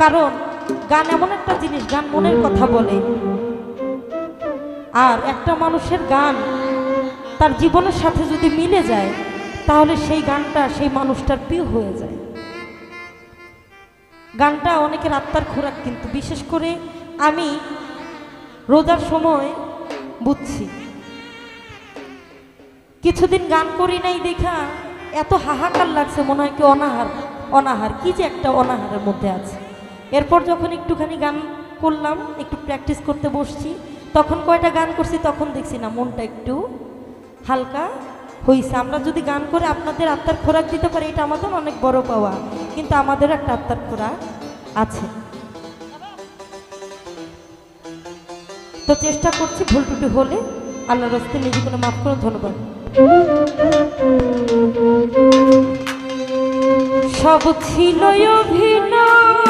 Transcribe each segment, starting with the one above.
কারণ গান এমন একটা জিনিস, গান মনের কথা বলে। আর একটা মানুষের গান তার জীবনের সাথে যদি মিলে যায়, তাহলে সেই গানটা সেই মানুষটার প্রিয় হয়ে যায়। গানটা অনেকের আত্মার খোরাক কিন্তু, বিশেষ করে আমি রোজার সময় বুঝছি। কিছুদিন গান করি নাই দেখা, এত হাহাকার লাগছে, মনে হয় কি অনাহার অনাহার, কি যে একটা অনাহারের মধ্যে আছে। এরপর যখন একটুখানি গান করলাম, একটু প্র্যাকটিস করতে বসছি, তখন কয়টা গান করছি তখন দেখছি না, মনটা একটু হালকা হয়েছে আমরা যদি গান করে আপনাদের আত্মার খোরাক দিতে পারি, এটা আমাদের অনেক বড় পাওয়া, কিন্তু আমাদের একটা আত্মার খোরাক আছে। তো চেষ্টা করছি ভুল টুটি হলে আল্লাহ রস্তে নিজে কোনো মাফ করে ধন্যবাদ। সব ছিল অভিনয়।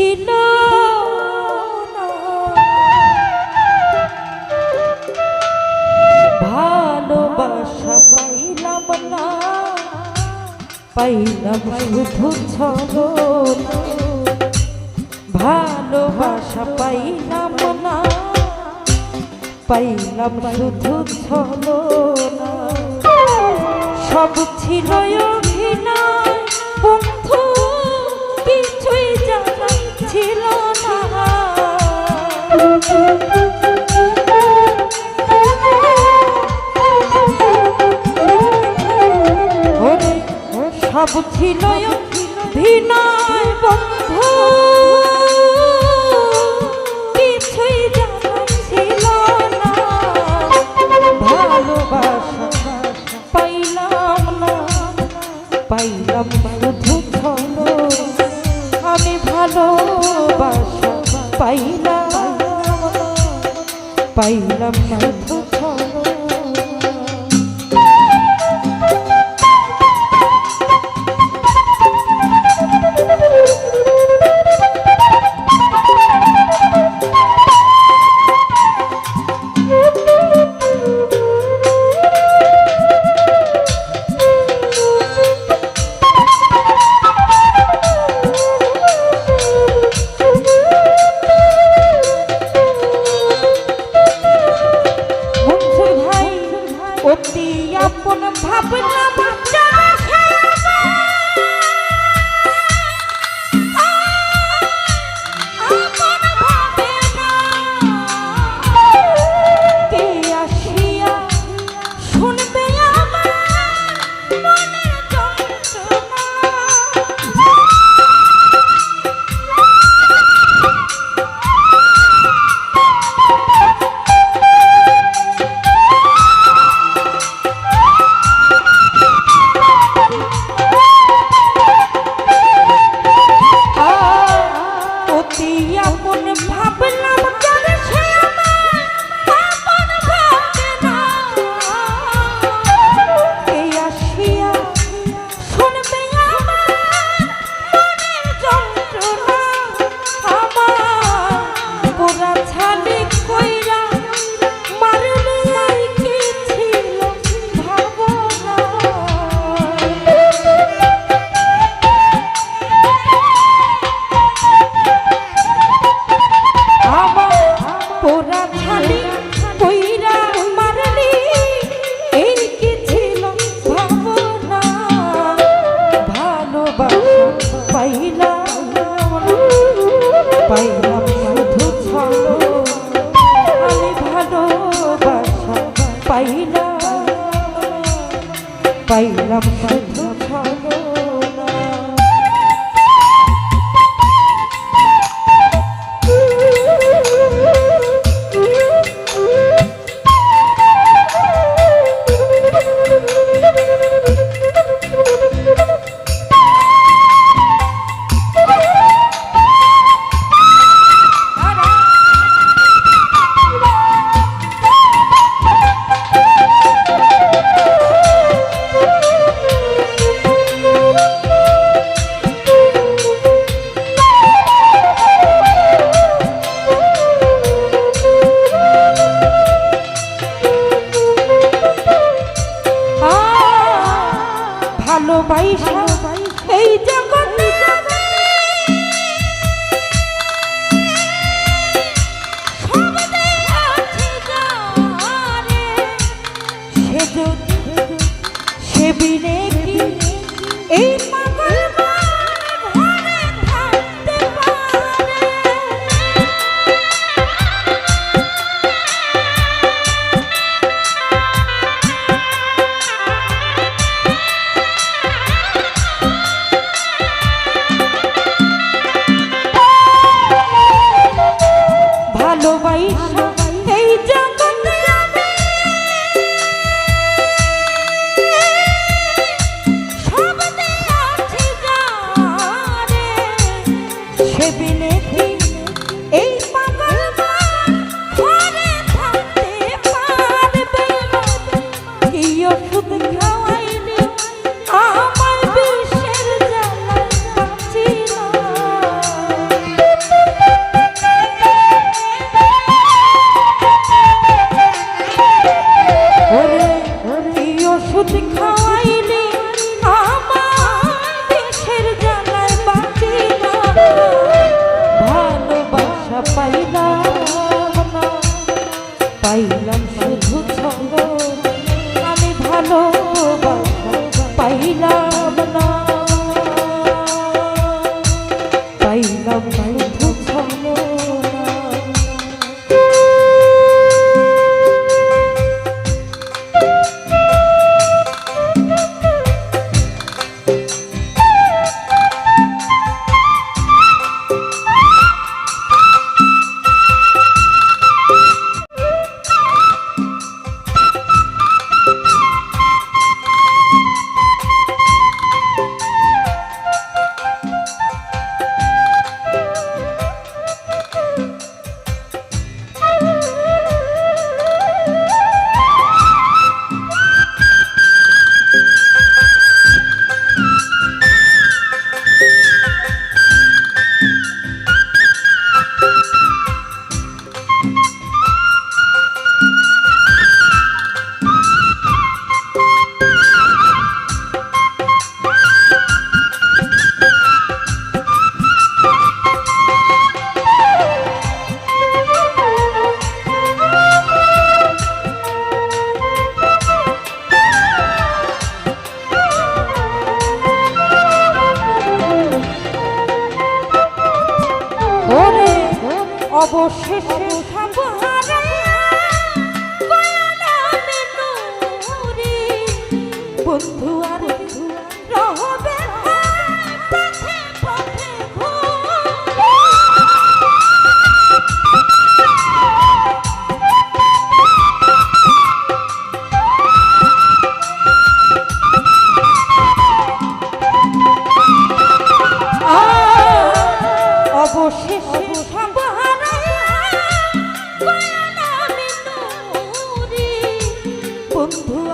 ছিল। ভালোবাসা পাইলাম না পাইলাম শুধু পাইলাম না সব ছিল ছিল অভিনয় বন্ধু কিছুই জানা ছিল। না ভালোবাসা পাইলাম পাইলাম পাইলাম পাইলাম। পয়সা এই সেবিনে বন্ধু আর রহবে বন্ধু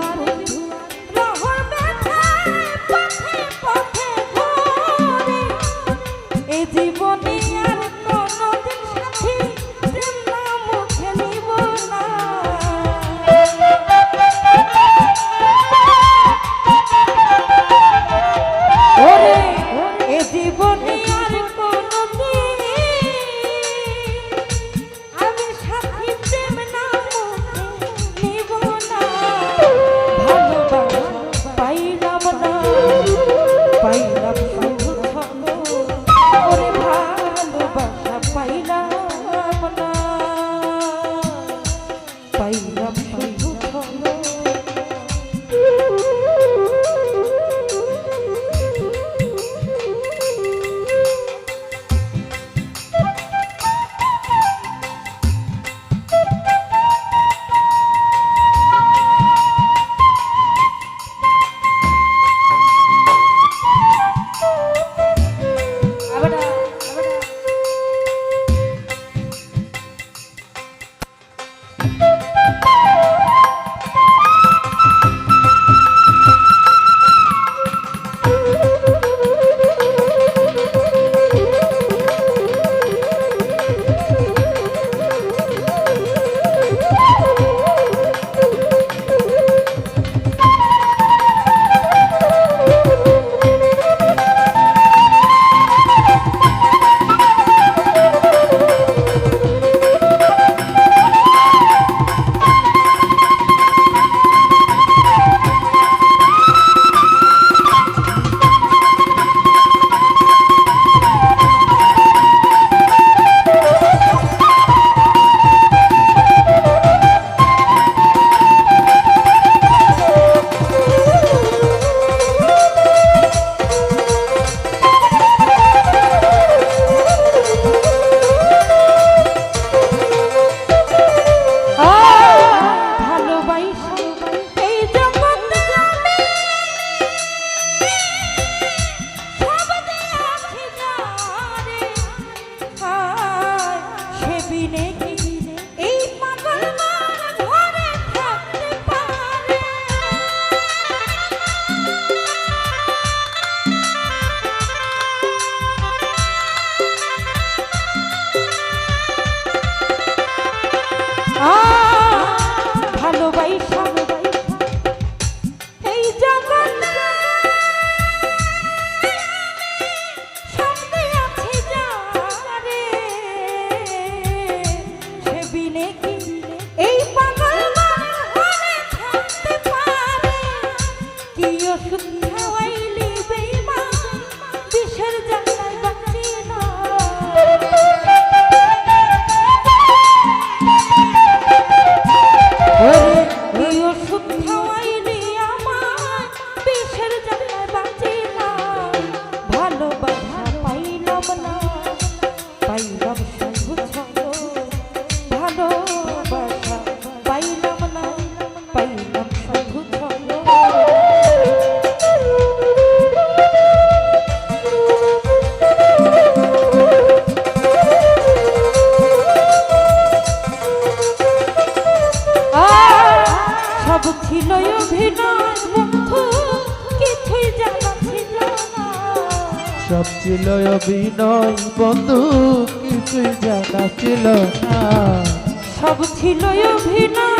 সব ছিল অভিনয় বন্ধু কিছুই জানা ছিল না। সব ছিল অভিনয়